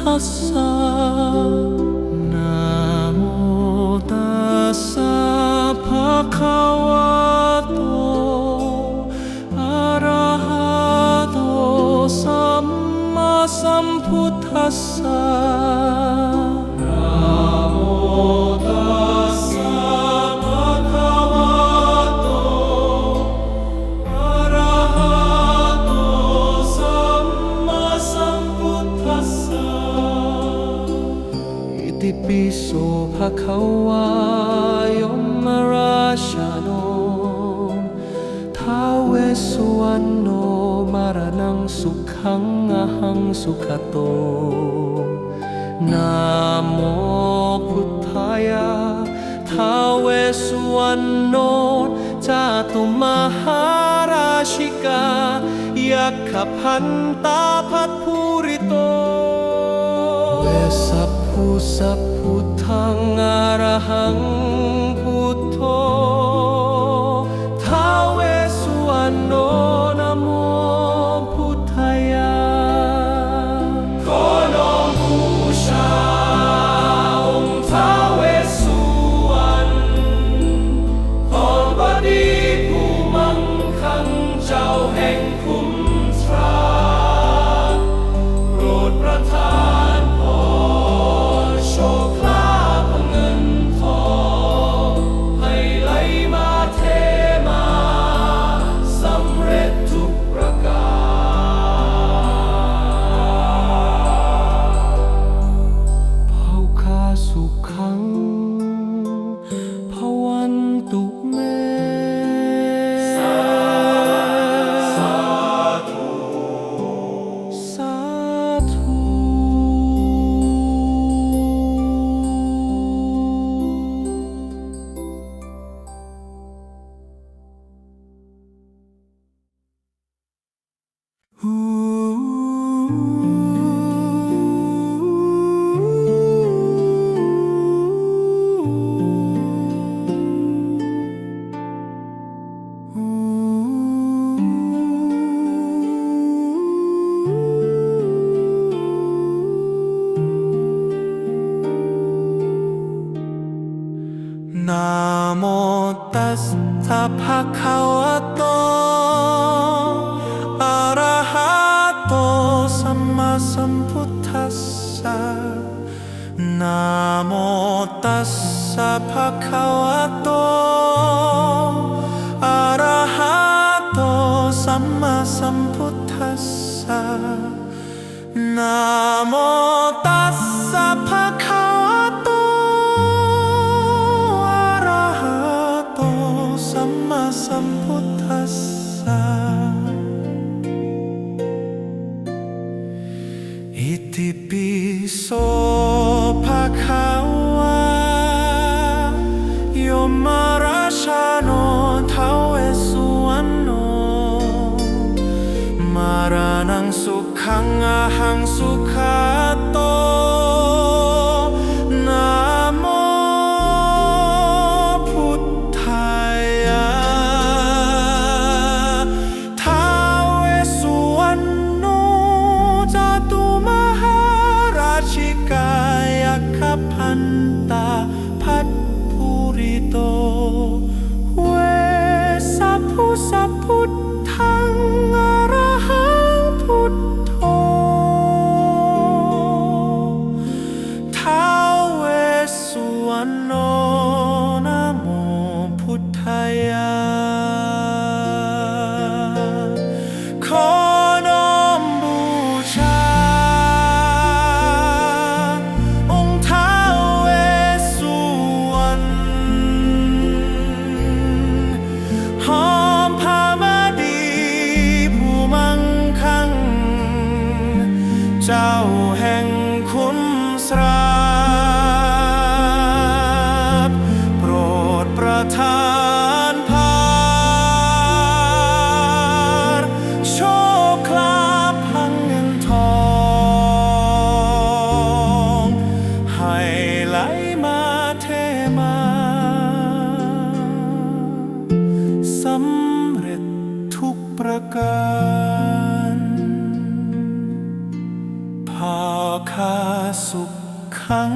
สัมพุทธัสสะนะโมตัสสะภะคะวะโต อะระหะโต สัมมาสัมพุทธัสสะนะ ปิโสภะคะวายมราชาโนท้าเวสุวรรณโนมารนังสุขังอหังสุขโตนะโมพุทธายะท้าเวสสุวรรณโนจาตุมหาราชิกา ยักขพันตาพัทภูริโต เวสัพ 보사부탕 아라항 부터 Namo tas tapakawato ナモタッサパカワトアラハトサンマサンポタッサナモタッサパカワトアラハトサンマサンポタッサ Iti piso งอาหังสุขาโตนะโมพุทธายะท้าวเวสสุวรรณโนจตุมหาราชิกายักขพันตาพัทภูริโต เวสัพพุสัพพุทธาคาสุขขัง